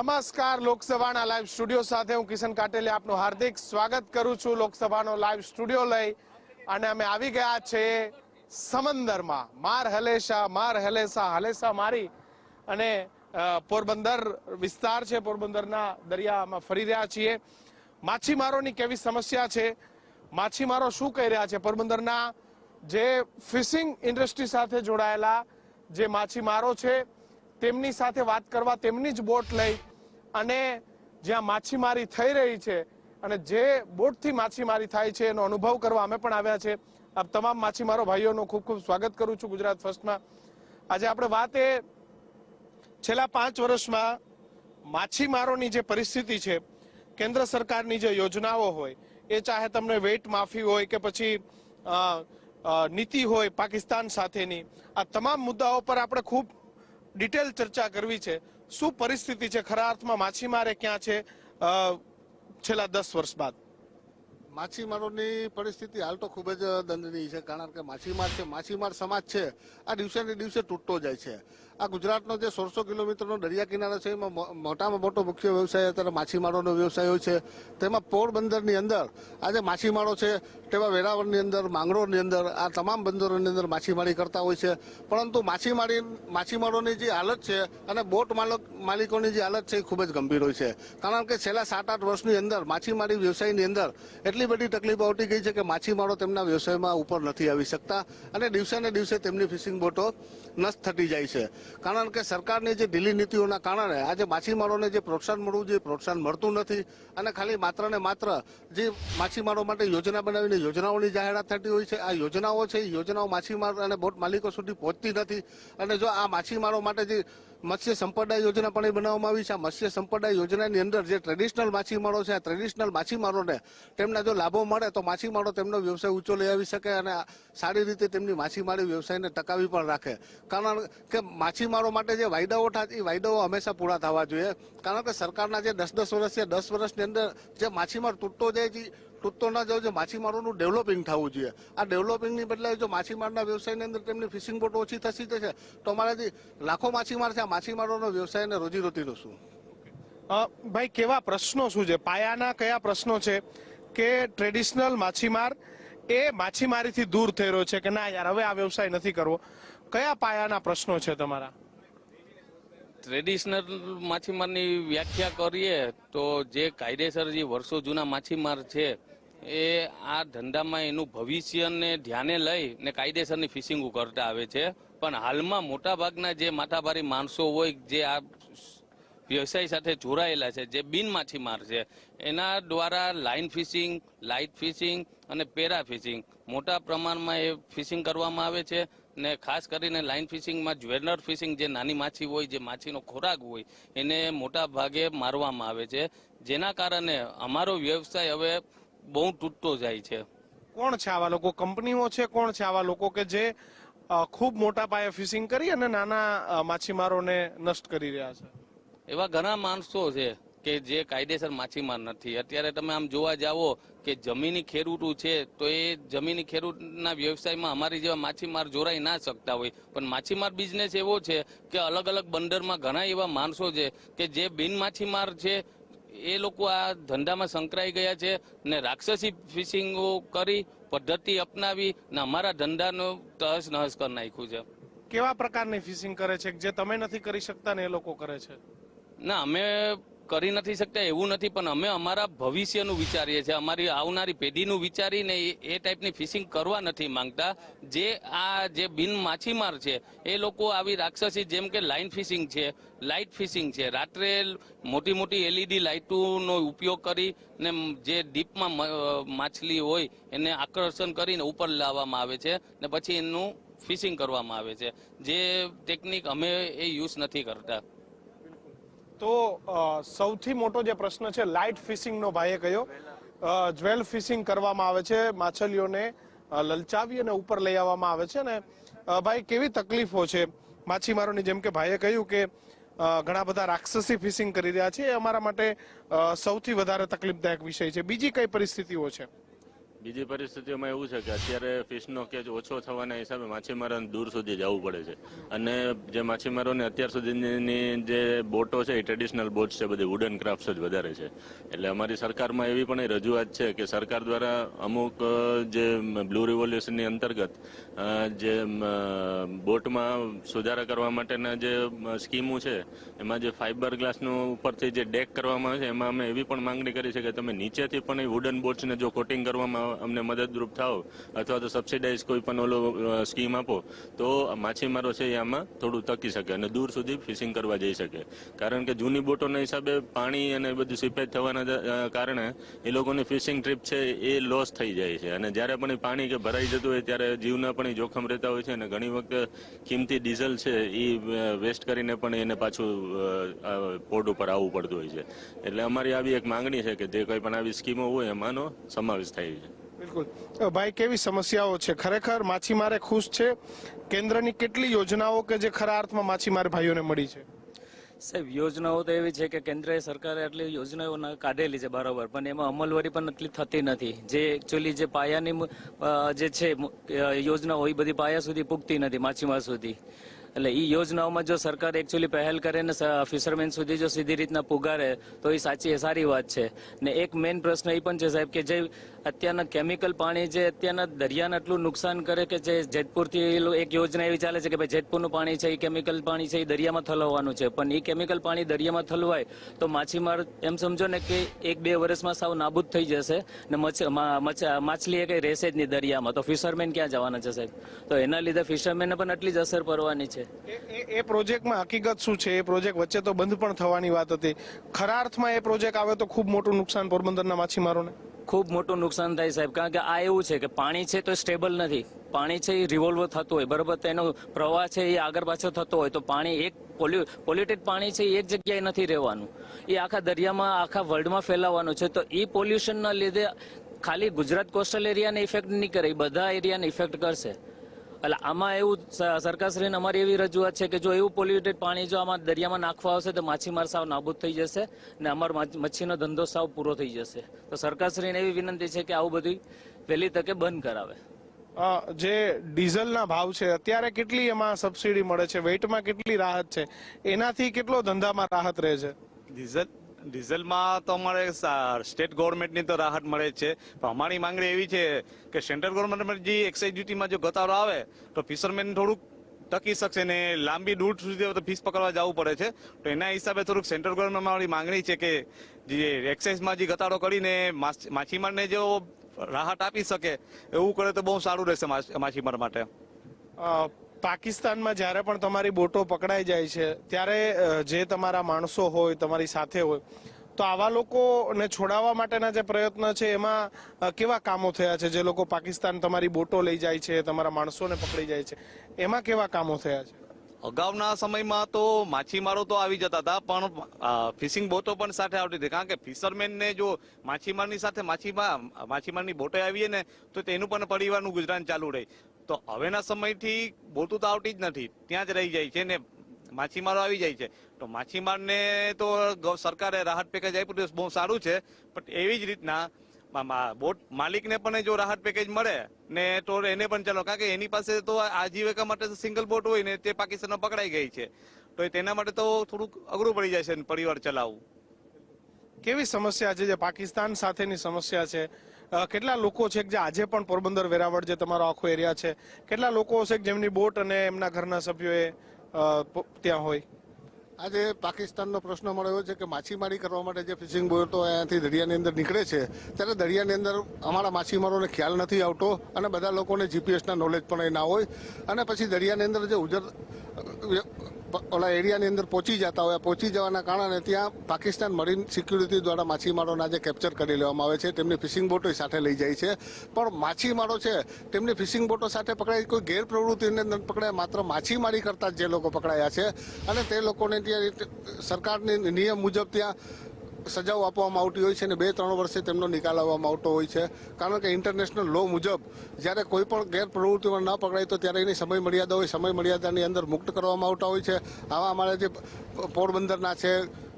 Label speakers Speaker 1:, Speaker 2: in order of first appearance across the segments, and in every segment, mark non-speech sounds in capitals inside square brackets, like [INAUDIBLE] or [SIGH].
Speaker 1: નમસ્કાર, લોકસભાના live studio સાથે હું કિશન કાટેલે આપનું હાર્દિક સ્વાગત કરું છું લોકસભાનો લાઈવ સ્ટુડિયો લઈ. અને અમે આવી ગયા છે સમંદરમાં. માર હલેસા માર હલેસા હલેસા મારી. અને પોરબંદર વિસ્તાર છે, પોરબંદરના દરિયામાં ફરી રહ્યા છીએ. માછીમારોની કેવી સમસ્યા છે? માછીમારો શું કહી રહ્યા છે? પોરબંદરના જે ફિશિંગ ઇન્ડસ્ટ્રી સાથે જોડાયેલા જે માછીમારો છે, તેમની સાથે વાત કરવા તેમની જ બોટ લઈ અને જ્યાં માછીમારી થઈ રહી છે અને જે બોટથી માછીમારી થાય છે એનો અનુભવ કરવા અમે પણ આવ્યા છે. આ તમામ માછીમારો, ભાઈઓનું ખૂબ ખૂબ સ્વાગત કરું છું ગુજરાત ફર્સ્ટમાં. આજે આપણે વાત એ છેલ્લા પાંચ વર્ષમાં માછીમારોની જે પરિસ્થિતિ છે, કેન્દ્ર સરકારની જે યોજનાઓ હોય, એ ચાહે તમને વેટ માફી હોય કે પછી નીતિ હોય પાકિસ્તાન સાથેની, આ તમામ મુદ્દાઓ પર આપણે ખૂબ ડિટેલ ચર્ચા કરવી છે. શું પરિસ્થિતિ છે? ખરા અર્થમાં માછીમારે ક્યાં છે? છેલ્લા દસ વર્ષ બાદ.
Speaker 2: માછીમારોની પરિસ્થિતિ હાલ તો ખૂબ જ દંડનીય છે, કારણ કે માછીમાર છે, માછીમાર સમાજ છે. આ દિવસે ને દિવસે તૂટતો જાય છે. આ ગુજરાતનો જે સોળસો કિલોમીટરનો દરિયા કિનારો છે, એમાં મોટામાં મોટો મુખ્ય વ્યવસાય અત્યારે માછીમારોનો વ્યવસાય હોય છે. તેમાં પોરબંદરની અંદર આજે માછીમારો છે, તેવા વેરાવળની અંદર, માંગરોળની અંદર, આ તમામ બંદરોની અંદર માછીમારી કરતા હોય છે. પરંતુ માછીમારી, માછીમારોની જે હાલત છે અને બોટ માલક, માલિકોની જે હાલત છે એ ખૂબ જ ગંભીર હોય છે. કારણ કે છેલ્લા સાત આઠ વર્ષની અંદર માછીમારી વ્યવસાયની અંદર એટલી બધી તકલીફો આવતી ગઈ છે કે માછીમારો તેમના વ્યવસાયમાં ઉપર નથી આવી શકતા અને દિવસે ને દિવસે તેમની ફિશિંગ બોટો નષ્ટ થતી જાય છે. કારણ કે સરકારની જે ઢીલી નીતિઓના કારણે આજે માછીમારોને જે પ્રોત્સાહન મળવું જોઈએ પ્રોત્સાહન મળતું નથી અને ખાલી માત્ર ને માત્ર જે માછીમારો માટે યોજના બનાવીને યોજનાઓની જાહેરાત થતી હોય છે, આ યોજનાઓ છે યોજનાઓ માછીમાર અને બોટ માલિકો સુધી પહોંચતી નથી. અને જો આ માછીમારો માટે જે મત્સ્ય સંપદા યોજના પણ એ બનાવવામાં આવી છે. આ મત્સ્ય સંપદા યોજનાની અંદર જે ટ્રેડિશનલ માછીમારો છે, આ ટ્રેડિશનલ માછીમારોને તેમના જો લાભો મળે તો માછીમારો તેમનો વ્યવસાય ઊંચો લઈ આવી શકે અને સારી રીતે તેમની માછીમારી વ્યવસાયને ટકાવી પણ રાખે. કારણ કે માછીમારો માટે જે વાયદાઓ થાય એ વાયદાઓ હંમેશા પૂરા થવા જોઈએ. કારણ કે સરકારના જે દસ દસ વર્ષ છે, દસ વર્ષની અંદર જે માછીમાર તૂટતો જાય છે તૂટતો ન જે માછીમારોનું ડેવલપિંગ થવું જોઈએ. આ ડેવલપિંગની બદલે જો માછીમારના વ્યવસાયની અંદર તેમની ફિશિંગ બોટ ઓછી થતી જશે તો અમારાથી લાખો માછીમાર છે, આ માછીમારોનો વ્યવસાય અને રોજીરોટીનું શું
Speaker 1: ભાઈ, કેવા પ્રશ્નો શું છે? પાયાના કયા પ્રશ્નો છે કે ટ્રેડિશનલ માછીમાર એ માછીમારીથી દૂર થઈ રહ્યો છે કે ના યાર, હવે આ વ્યવસાય નથી કરવો? કયા પાયાના પ્રશ્નો છે તમારા?
Speaker 3: ટ્રેડિશનલ માછીમારની વ્યાખ્યા કરીએ તો જે કાયદેસર જે વર્ષો જૂના માછીમાર છે, એ આ ધંધામાં એનું ભવિષ્યને ધ્યાને લઈ ને કાયદેસરની ફિશિંગ કરતા આવે છે. પણ હાલમાં મોટાભાગના જે માથાભારી માણસો હોય, જે આ વ્યવસાય સાથે જોડાયેલા છે, જે બિન માછીમાર છે, એના દ્વારા લાઇન ફિશિંગ લાઇટ ફિશિંગ અને પેરા ફિશિંગ મોટા પ્રમાણમાં એ ફિશિંગ કરવામાં આવે છે. ને ખાસ કરીને લાઇન ફિશિંગમાં જ્વેલર ફિશિંગ જે નાની માછી હોય જે માછીનો ખોરાક હોય એને મોટા ભાગે મારવામાં આવે છે. જેના કારણે અમારો વ્યવસાય હવે બહુ તૂટતો જાય છે.
Speaker 1: કોણ છે આવા લોકો? કંપનીઓ છે? કોણ છે આવા લોકો કે જે ખૂબ મોટા પાયે ફિશિંગ કરી અને નાના માછીમારોને નષ્ટ કરી રહ્યા છે?
Speaker 3: એવા ઘણા માણસો છે. કે જે કાયદેસર માછીમાર નથી. અત્યારે તમે આમ જોવા જાઓ કે જમીની ખેડૂતો છે તો એ જમીની ખેડૂતના વ્યવસાયમાં અમારી જેવા માછીમાર જોડાઈ ના શકતા હોય. પણ માછીમાર બિઝનેસ એવો છે કે અલગ અલગ બંદરમાં ઘણા એવા માણસો છે કે જે બિન માછીમાર છે એ લોકો આ ધંધામાં સંકળાઈ ગયા છે ને રાક્ષસી ફિશિંગો કરી પદ્ધતિ અપનાવી ને અમારા ધંધાનો તહસ નહસ કરી નાખ્યું છે.
Speaker 1: કેવા પ્રકારની ફિશિંગ કરે છે જે તમે નથી કરી શકતા ને એ લોકો કરે છે?
Speaker 3: ના અમે કરી નથી શકતા, એવું નથી, પણ અમે અમારા ભવિષ્યનું વિચારીએ છીએ. અમારી આવનારી પેઢીનું વિચારીને એ- ટાઈપની ફિશિંગ કરવા નથી માંગતા. જે આ જે બિન માછીમાર છે, એ લોકો આવી રાક્ષસી જેમ કે લાઇન ફિશિંગ છે લાઇટ ફિશિંગ છે. રાત્રે મોટી મોટી એલઈડી લાઇટોનો ઉપયોગ કરી ને જે ડીપમાં માછલી હોય, એને આકર્ષણ કરીને ઉપર લાવવામાં આવે છે ને પછી એનું ફિશિંગ કરવામાં આવે છે. જે ટેકનિક અમે એ યુઝ નથી કરતા.
Speaker 1: તો સૌથી મોટો જે પ્રશ્ન છે, લાઇટ ફિશિંગનો ભાઈએ કહ્યો. જ્વેલ ફિશિંગ કરવામાં આવે છે, માછલીઓને લલચાવી અને ઉપર લઈ આવવામાં આવે છે ને ભાઈ, કેવી તકલીફો છે? માછીમારોની જેમ કે ભાઈએ કહ્યું કે ઘણા બધા રાક્ષસી ફિશિંગ કરી રહ્યા છે, એ અમારા માટે સૌથી વધારે તકલીફદાયક વિષય છે. બીજી કઈ પરિસ્થિતિઓ છે?
Speaker 4: બીજી પરિસ્થિતિઓમાં એવું છે કે અત્યારે ફિશનો કેચ ઓછો થવાના હિસાબે માછીમારોને દૂર સુધી જવું પડે છે. અને જે માછીમારોને અત્યાર સુધીની જે બોટો છે એ ટ્રેડિશનલ બોટ છે, બધી વુડન ક્રાફ્ટ જ વધારે છે. એટલે અમારી સરકારમાં એવી પણ રજૂઆત છે કે સરકાર દ્વારા અમુક જે બ્લુ રિવોલ્યુશનની અંતર્ગત જે બોટમાં સુધારા કરવા માટેના જે સ્કીમો છે, એમાં જે ફાઇબર ગ્લાસનું ઉપરથી જે ડેક કરવામાં આવે છે, એમાં અમે એવી પણ માંગણી કરી છે કે તમે નીચેથી પણ એ વુડન બોટ્સને જો કોટિંગ કરવામાં અમને મદદરૂપ થાઓ અથવા તો સબસિડાઇઝ કોઈ પણ ઓલો સ્કીમ આપો, તો માછીમારો છે એ આમાં થોડું તકી શકે અને દૂર સુધી ફિશિંગ કરવા જઈ શકે. કારણ કે જૂની બોટોના હિસાબે પાણી અને બધું સીપેજ થવાના કારણે એ લોકોની ફિશિંગ ટ્રીપ છે એ લોસ થઈ જાય છે. અને જ્યારે પણ એ પાણી કે ભરાઈ જતું હોય ત્યારે જીવના પણ જોખમ રહેતા હોય છે અને ઘણી વખત કિંમતી ડીઝલ છે એ વેસ્ટ કરીને પણ એને પાછું પોર્ટ ઉપર આવવું પડતું હોય છે. એટલે અમારી આવી એક માંગણી છે કે જે કોઈ પણ આવી સ્કીમો હોય એમાંનો સમાવેશ થાય છે.
Speaker 1: બિલકુલ. ભાઈ, કેવી સમસ્યાઓ છે? ખરેખર માછીમારે ખુશ છે? કેન્દ્રની કેટલી યોજનાઓ કે જે ખરા અર્થમાં માછીમાર ભાઈઓને મળી છે?
Speaker 5: સાહેબ, યોજનાઓ તો એવી છે કે કેન્દ્ર સરકારે આટલી યોજનાઓ કાઢેલી છે બરાબર, પણ એમાં અમલવારી પણ એટલી થતી નથી. જે એકચ્યુઅલી જે પાયાની જે છે યોજનાઓ એ બધી પાયા સુધી પૂગતી નથી, માછીમાર સુધી. એટલે એ યોજનાઓમાં જો સરકાર એકચ્યુઅલી પહેલ કરે ને ફિશરમેન સુધી જો સીધી રીતના પુગારે, તો એ સાચી સારી વાત છે. ને એક મેઇન પ્રશ્ન એ પણ છે સાહેબ કે જે અત્યારના કેમિકલ પાણી જે અત્યારના દરિયાને એટલું નુકસાન કરે કે જે જેતપુરથી એક યોજના એવી ચાલે છે કે ભાઈ જેતપુરનું પાણી છે એ કેમિકલ પાણી છે એ દરિયામાં થલવવાનું છે. પણ એ કેમિકલ પાણી દરિયામાં ઠલવાય તો માછીમાર એમ સમજો ને કે એક બે વર્ષમાં સાવ નાબૂદ થઈ જશે ને માછલી એ કંઈ રહેશે જ નહીં દરિયામાં. તો ફિશરમેન ક્યાં જવાના છે સાહેબ? તો એના લીધે ફિશરમેનને પણ આટલી જ અસર પડવાની છે.
Speaker 1: એ- એ- પ્રોજેક્ટમાં હકીકત શું છે? એ પ્રોજેક્ટ વચ્ચે તો બંધ પણ થવાની વાત હતી. ખરા અર્થમાં એ પ્રોજેક્ટ આવે તો ખૂબ મોટું નુકસાન પોરબંદરના માછીમારોને?
Speaker 5: ખૂબ મોટું નુકસાન થાય સાહેબ કારણ કે આ એવું છે કે પાણી છે તો સ્ટેબલ નથી. પાણી છે એ રિવોલ્વ થતું હોય બરાબર? તો એનો પ્રવાહ છે એ આગળ પાછળ થતો હોય તો પાણી એક પોલ્યુટેડ પાણી છે એ એક જગ્યાએ નથી રહેવાનું. એ આખા દરિયામાં આખા વર્લ્ડમાં ફેલાવાનું છે તો એ પોલ્યુશનના લીધે ખાલી ગુજરાત કોસ્ટલ એરિયાને ઇફેક્ટ નહીં કરે એ બધા એરિયાને ઇફેક્ટ કરશે. એટલે આમાં એવું સરકારશ્રીને અમારી એવી રજૂઆત છે કે જો એવું પોલ્યુટેડ પાણી જો આમાં દરિયામાં નાખવા આવશે તો માછીમાર સાવ નાબૂદ થઈ જશે ને અમારો મચ્છીનો ધંધો સાવ પૂરો થઈ જશે. તો સરકારશ્રીને એવી વિનંતી છે કે આવું બધું વહેલી તકે બંધ કરાવે.
Speaker 1: જે ડીઝલના ભાવ છે અત્યારે કેટલી એમાં સબસિડી મળે છે? વેઇટમાં કેટલી રાહત છે? એનાથી કેટલો ધંધામાં રાહત રહે છે?
Speaker 6: ડીઝલ ડીઝલમાં તો અમારે સ્ટેટ ગવર્મેન્ટની તો રાહત મળે છે. પણ અમારી માંગણી એવી છે કે સેન્ટ્રલ ગવર્મેન્ટ જે એક્સાઇઝ ડ્યુટીમાં જો ઘટાડો આવે, તો ફિશરમેન થોડુંક ટકી શકશે ને લાંબી દૂર સુધી ફીસ પકડવા જવું પડે છે. તો એના હિસાબે થોડુંક સેન્ટ્રલ ગવર્મેન્ટમાં મારી માંગણી છે કે જે એક્સાઇઝમાં જે ઘટાડો કરીને માછ- માછીમારને જો રાહત આપી શકે, એવું કરે તો બહુ સારું રહેશે માછ- માછીમાર માટે.
Speaker 1: પાકિસ્તાનમાં જ્યારે પણ તમારી બોટો પકડાઈ જાય છે, ત્યારે જે તમારા માણસો હોય, તમારી સાથે હોય, તો આવા લોકોને છોડાવવા માટેના જે પ્રયત્ન છે, એમાં કેવા કામો થયા છે? જે લોકો પાકિસ્તાન તમારી બોટો લઈ જાય છે, તમારા માણસોને પકડી જાય છે, એમાં કેવા કામો થયા છે?
Speaker 6: અગાઉના સમયમાં તો માછીમારો તો આવી જતા હતા, પણ ફિશિંગ બોટો પણ સાથે આવતી હતી. કારણ કે ફિશરમેનને જો માછીમારની સાથે માછીમાર માછીમારની બોટો આવીએ ને, તો તેનું પણ પરિવારનું ગુજરાન ચાલુ રહે. તો હવેના સમયથી બોટો તો આવતી જ નથી, ત્યાં જ રહી જાય છે ને માછીમારો આવી જાય છે. તો માછીમારને તો સરકારે રાહત પેકેજ આપ્યું બહુ સારું છે, પણ એવી જ રીતના બોટ માલિકને પણ જો રાહત પેકેજ મળે ને તો એને પણ ચાલો, કારણ કે એની પાસે તો આજીવિકા માટે સિંગલ બોટ હોય ને તે પાકિસ્તાનમાં પકડાઈ ગઈ છે. તો તેના માટે તો થોડુંક અઘરું પડી જાય છે પરિવાર ચલાવવું.
Speaker 1: કેવી સમસ્યા છે જે પાકિસ્તાન સાથેની સમસ્યા છે? કેટલા લોકો છે જે આજે પણ પોરબંદર વેરાવળ જે તમારો આખો એરિયા છે, કેટલા લોકો કે જેમની બોટ અને એમના ઘરના સભ્યોએ ત્યાં હોય?
Speaker 2: આજે પાકિસ્તાનનો પ્રશ્ન મળ્યો છે કે માછીમારી કરવા માટે જે ફિશિંગ બોટો અહીંયાથી દરિયાની અંદર નીકળે છે, ત્યારે દરિયાની અંદર અમારા માછીમારોને ખ્યાલ નથી આવતો અને બધા લોકોને જીપીએસના નોલેજ પણ એ ના હોય. અને પછી દરિયાની અંદર જે ઉજર ઓલા એરિયાની અંદર પહોંચી જતા હોય. પહોંચી જવાના કારણે ત્યાં પાકિસ્તાન મરીન સિક્યુરિટી દ્વારા માછીમારોના જે કેપ્ચર કરી લેવામાં આવે છે. તેમની ફિશિંગ બોટો સાથે લઈ જાય છે. પણ માછીમારો છે, તેમની ફિશિંગ બોટો સાથે પકડાય, કોઈ ગેરપ્રવૃત્તિને ન પકડાય, માત્ર માછીમારી કરતા જે લોકો પકડાયા છે. અને તે લોકોને ત્યાં સરકારની નિયમ મુજબ ત્યાં સજાઓ આપવામાં આવતી હોય છે અને બે ત્રણ વર્ષે તેમનો નિકાલ આવવામાં આવતો હોય છે. કારણ કે ઇન્ટરનેશનલ લો મુજબ જ્યારે કોઈ પણ ગેરપ્રવૃત્તિમાં ન પકડાય તો ત્યારે એની સમય મર્યાદા હોય સમય મર્યાદાની અંદર મુક્ત કરવામાં આવતા હોય છે. આવા અમારા જે પોરબંદરના છે,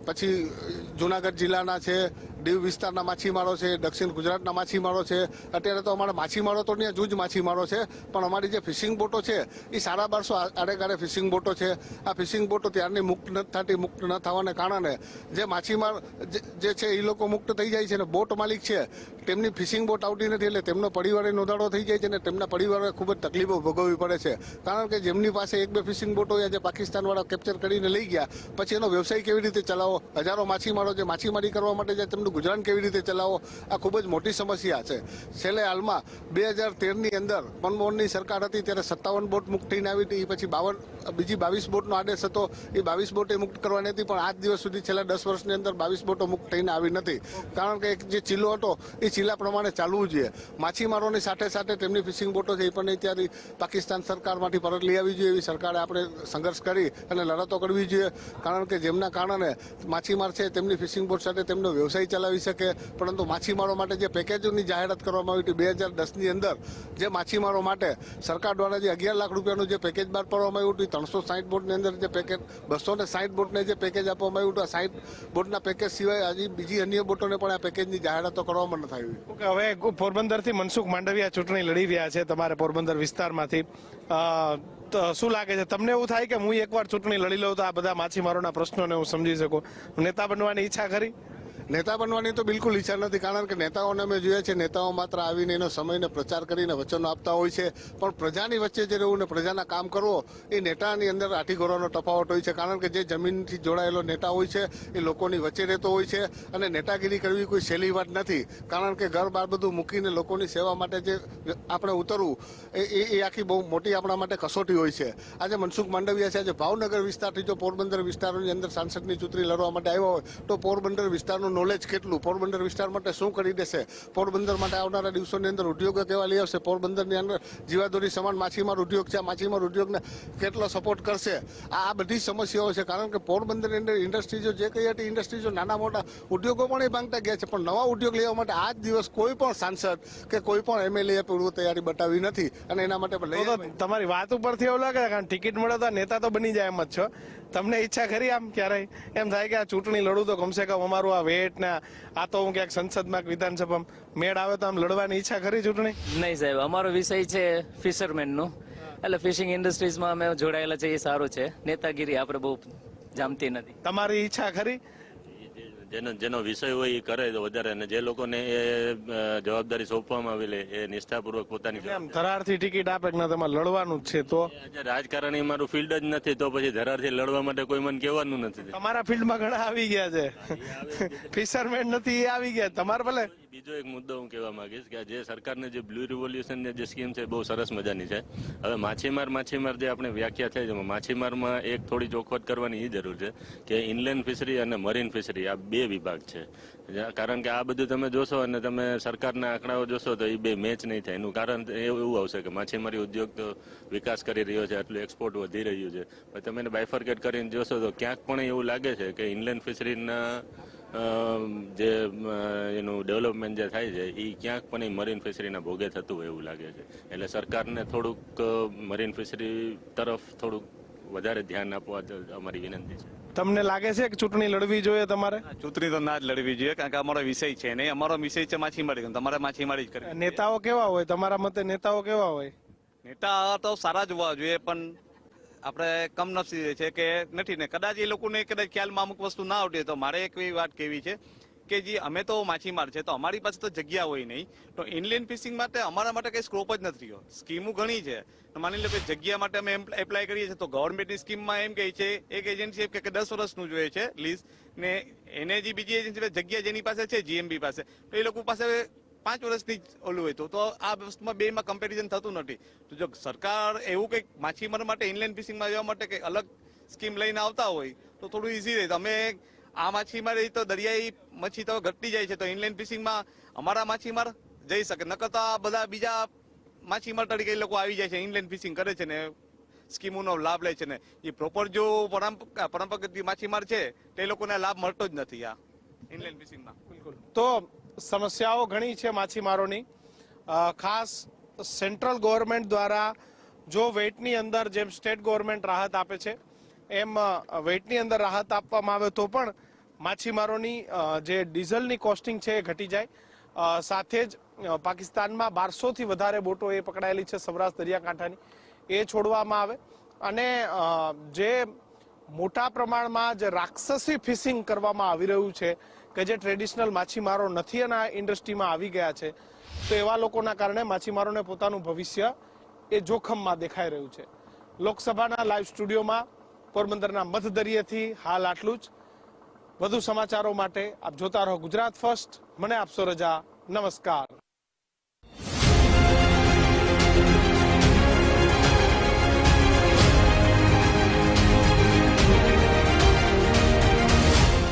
Speaker 2: પછી જુનાગઢ જિલ્લાના છે દીવ વિસ્તારના માછીમારો છે, દક્ષિણ ગુજરાતના માછીમારો છે. અત્યારે તો અમારા માછીમારો તો ત્યાં જૂજ માછીમારો છે, પણ અમારી જે ફિશિંગ બોટો છે, એ સાડા બારસો આડેગાડે ફિશિંગ બોટો છે. આ ફિશિંગ બોટો ત્યારની મુક્ત ન થતી મુક્ત ન થવાને કારણે જે માછીમાર જે- જે છે એ લોકો મુક્ત થઈ જાય છે અને બોટ માલિક છે. તેમની ફિશિંગ બોટ આવતી નથી એટલે તેમનો પરિવારે નોંધાડો થઈ જાય છે અને તેમના પરિવારે ખૂબ જ તકલીફો ભોગવવી પડે છે. કારણ કે જેમની પાસે એક બે ફિશિંગ બોટો જે પાકિસ્તાનવાળા કેપ્ચર કરીને લઈ ગયા, પછી એનો વ્યવસાય કેવી રીતે ચલાવો? હજારો માછીમારો જે માછીમારી કરવા માટે જાય, તેમનું ગુજરાન કેવી રીતે ચલાવો, આ ખૂબ જ મોટી સમસ્યા છે. છેલ્લે હાલમાં બે હજાર તેરની અંદર મનમોહનની સરકાર હતી, ત્યારે સત્તાવન બોટ મુક્ત થઈને આવી હતી પછી બાવન, બીજી બાવીસ બોટનો આદેશ હતો એ બાવીસ બોટે મુક્ત કરવાની હતી, પણ આજ દિવસ સુધી છેલ્લા દસ વર્ષની અંદર બાવીસ બોટો મુક્ત થઈને આવી નથી. કારણ કે એક જે ચીલો હતો એ ચીલા પ્રમાણે ચાલવું જોઈએ. માછીમારોની સાથે સાથે તેમની ફિશિંગ બોટો છે એ પણ અત્યારે પાકિસ્તાન સરકારમાંથી પરત લઈ આવી જોઈએ. એવી સરકારે આપણે સંઘર્ષ કરી અને લડતો કરવી જોઈએ. કારણ કે જેમના કારણે માછીમાર છે, તેમની ફિશિંગ બોટ સાથે તેમનો વ્યવસાય ચલાવી શકે. પરંતુ માછીમારો માટે જે પેકેજોની જાહેરાત કરવામાં આવી હતી બે હજાર દસની અંદર, જે માછીમારો માટે સરકાર દ્વારા જે અગિયાર લાખ રૂપિયાનું જે પેકેજ બહાર પાડવામાં આવ્યું હતું ત્રણસો સાઠ બોટની અંદર જે પેકેજ બસો ને સાઠ બોટને જે પેકેજ આપવામાં આવ્યું હતું, આ સાઠ બોટના પેકેજ સિવાય હજી બીજી અન્ય બોટોને પણ આ પેકેજની જાહેરાતો કરવામાં નથી આવી.
Speaker 1: હવે પોરબંદરથી મનસુખ માંડવિયા ચૂંટણી લડી રહ્યા છે તમારે પોરબંદર વિસ્તારમાંથી. શું લાગે છે? તમને એવું થાય કે હું એકવાર ચૂંટણી લડી લઉં તો આ બધા માછીમારોના પ્રશ્નોને હું સમજી શકું? નેતા બનવાની ઈચ્છા ખરી?
Speaker 2: નેતા બનવાની તો બિલકુલ ઈચ્છા નથી, કારણ કે નેતાઓને અમે જોઈએ છે નેતાઓ માત્ર આવીને એનો સમયને પ્રચાર કરીને વચનો આપતા હોય છે. પણ પ્રજાની વચ્ચે જે રહેવું ને પ્રજાના કામ કરવો, એ નેતાની અંદર આઠી ઘોડાનો તફાવત હોય છે. કારણ કે જે જમીનથી જોડાયેલો નેતા હોય છે, એ લોકોની વચ્ચે રહેતો હોય છે અને નેતાગીરી કરવી કોઈ સહેલી વાત નથી. કારણ કે ઘર બાર બધું મૂકીને લોકોની સેવા માટે જે આપણે ઉતરવું એ- એ આખી બહુ મોટી આપણા માટે કસોટી હોય છે. આજે મનસુખ માંડવિયા છે, આજે ભાવનગર વિસ્તારથી જો પોરબંદર વિસ્તારોની અંદર સાંસદની ચૂંટણી લડવા માટે આવ્યા હોય, તો પોરબંદર વિસ્તારનું નોલેજ કેટલું? પોરબંદર વિસ્તાર માટે શું કરી દેશે? પોરબંદર માટે આવનારા દિવસોની અંદર ઉદ્યોગો કેવા લઈ આવશે? પોરબંદરની અંદર જીવાદોરી સમાન માછીમાર ઉદ્યોગ છે. આ માછીમાર ઉદ્યોગને કેટલો સપોર્ટ કરશે? આ બધી સમસ્યાઓ છે. કારણ કે પોરબંદરની અંદર ઇન્ડસ્ટ્રીઝો જે કઈ હતી ઇન્ડસ્ટ્રીઝો નાના મોટા ઉદ્યોગો પણ એ માંગતા ગયા છે. પણ નવા ઉદ્યોગ લેવા માટે આજ દિવસ કોઈ પણ સાંસદ કે કોઈ પણ એમએલએ પૂર્વ તૈયારી બતાવી નથી. અને એના માટે
Speaker 1: તમારી વાત ઉપરથી એવું લાગે કારણ ટિકિટ મળે તો નેતા તો બની જાય એમ જ છો. તમને ઈચ્છા ખરી આમ ક્યારેય? એમ થાય કે આ ચૂંટણી લડું તો કમસે કમ અમારું આ વેટ ને આ તો હું ક્યાંક સંસદમાં વિધાનસભામાં મેળ આવે તો આમ લડવાની ઈચ્છા ખરી ચૂંટણી?
Speaker 5: નહીં સાહેબ અમારો વિષય છે ફિશરમેનનો. એટલે ફિશિંગ ઇન્ડસ્ટ્રીઝમાં અમે જોડાયેલા છે એ સારું છે. નેતાગીરી આપણે બહુ જામતી નથી.
Speaker 1: તમારી ઈચ્છા ખરી?
Speaker 4: જેનો જેનો વિષય હોય એ કરે તો વધારે. અને જે લોકોને એ જવાબદારી સોંપવામાં આવેલી એ નિષ્ઠાપૂર્વક પોતાની
Speaker 1: એમ ધરારથી ટિકિટ આપે ના તમારે લડવાનું જ છે તો?
Speaker 4: રાજકારણ એ મારું ફિલ્ડ જ નથી તો પછી ધરારથી લડવા માટે કોઈ મને કહેવાનું નથી.
Speaker 1: તમારા ફિલ્ડમાં ઘણા આવી ગયા છે. ફિશરમેન [LAUGHS] નથી એ આવી ગયા. તમારે ભલે
Speaker 4: બીજો એક મુદ્દો હું કહેવા માંગીશ કે જે સરકારને જે બ્લુ રિવોલ્યુશન જે સ્કીમ છે બહુ સરસ મજાની છે. હવે માછીમાર માછીમાર જે આપણે વ્યાખ્યા થાય છે માછીમારમાં એક થોડી ચોખવટ કરવાની એ જરૂર છે કે ઇનલેન્ડ ફિશરી અને મરીન ફિશરી આ બે વિભાગ છે. કારણ કે આ બધું તમે જોશો અને તમે સરકારના આંકડાઓ જોશો તો એ બે મેચ નહીં થાય. એનું કારણ એવું આવશે કે માછીમારી ઉદ્યોગ તો વિકાસ કરી રહ્યો છે, આટલું એક્સપોર્ટ વધી રહ્યું છે. પણ તમે એને બાયફર્કેટ કરીને જોશો તો ક્યાંક પણ એવું લાગે છે કે ઇનલેન્ડ ફિશરીના જે એનું ડેવલપમેન્ટ જે થાય છે એ ક્યાંક પણ એ મરીન ફિશરીના ભોગે થતું હોય એવું લાગે છે. એટલે સરકારને થોડુંક મરીન ફિશરી તરફ થોડુંક વધારે ધ્યાન આપવા અમારી વિનંતી છે.
Speaker 1: તમને લાગે છે કે ચૂંટણી લડવી જોઈએ તમારે?
Speaker 6: ચૂંટણી તો ના જ લડવી જોઈએ કારણ કે અમારો વિષય છે નહીં. અમારો વિષય છે માછીમારી તમારે માછીમારી જ કરે
Speaker 1: નેતાઓ કેવા હોય? તમારા મતે નેતાઓ કેવા હોય?
Speaker 6: નેતા તો સારા જ હોવા જોઈએ પણ આપણે કમનસીબ છે કે નથી ને કદાચ એ લોકોને કદાચ ખ્યાલમાં અમુક વસ્તુ ના આવતી તો મારે એક એવી વાત કેવી છે કે જે અમે તો માછીમાર છે, તો અમારી પાસે તો જગ્યા હોય નહીં. તો ઇનલેન્ડ ફિશિંગ માટે અમારા માટે કઈ સ્કોપ જ નથી રહ્યો સ્કીમો ઘણી છે. માની લો કે જગ્યા માટે અમે એપ્લાય કરીએ છીએ તો ગવર્મેન્ટની સ્કીમમાં એમ કહે છે, એક એજન્સી કે દસ વર્ષનું જોઈએ છે લીઝ ને એને જે બીજી એજન્સી જગ્યા જેની પાસે છે જીએમબી પાસે. તો એ લોકો પાસે પાંચ વર્ષની જ ઓલું હોય તો આ વસ્તુમાં બેમાં કમ્પેરિઝન થતું નથી. તો જો સરકાર એવું કંઈક માછીમાર માટે ઇનલેન્ડ ફિશિંગમાં જવા માટે કંઈક અલગ સ્કીમ લઈને આવતા હોય, તો થોડું ઇઝી રહે. અમે આ માછીમારી તો દરિયાઈ મચ્છી તો ઘટતી જાય છે, તો ઇનલેન્ડ ફિશિંગમાં અમારા માછીમાર જઈ શકે. નકર તો આ બધા બીજા માછીમાર તરીકે એ લોકો આવી જાય છે ઇનલેન્ડ ફિશિંગ કરે છે ને, સ્કીમોનો લાભ લે છે ને. એ પ્રોપર જો પરંપ- પરંપરાગત માછીમાર છે, તે લોકોને લાભ મળતો જ નથી આ. ફિશિંગમાં
Speaker 1: તો સમસ્યાઓ ઘણી છે માછીમારોની. ખાસ સેન્ટ્રલ ગવર્મેન્ટ દ્વારા જો વેટની અંદર જેમ સ્ટેટ ગવર્મેન્ટ રાહત આપે છે, એમ વેટની અંદર રાહત આપવામાં આવે તો પણ માછીમારોની જે ડીઝલની કોસ્ટિંગ છે એ ઘટી જાય. સાથે જ પાકિસ્તાનમાં બારસોથી વધારે બોટો એ પકડાયેલી છે સૌરાષ્ટ્ર દરિયાકાંઠાની. એ છોડવામાં આવે. અને જે મોટા પ્રમાણમાં જે રાક્ષસી ફિશિંગ કરવામાં આવી રહ્યું છે કે જે ટ્રેડિશનલ માછીમારો નથી અને આ ઇન્ડસ્ટ્રીમાં આવી ગયા છે, તો એવા લોકોના કારણે માછીમારોને પોતાનું ભવિષ્ય એ જોખમમાં દેખાઈ રહ્યું છે. લોકસભાના લાઈવ સ્ટુડિયોમાં પોરબંદરના મધદરિયેથી હાલ આટલું જ. વધુ સમાચારો માટે આપ જોતા રહો ગુજરાત ફર્સ્ટ મને આપશો રજા. નમસ્કાર.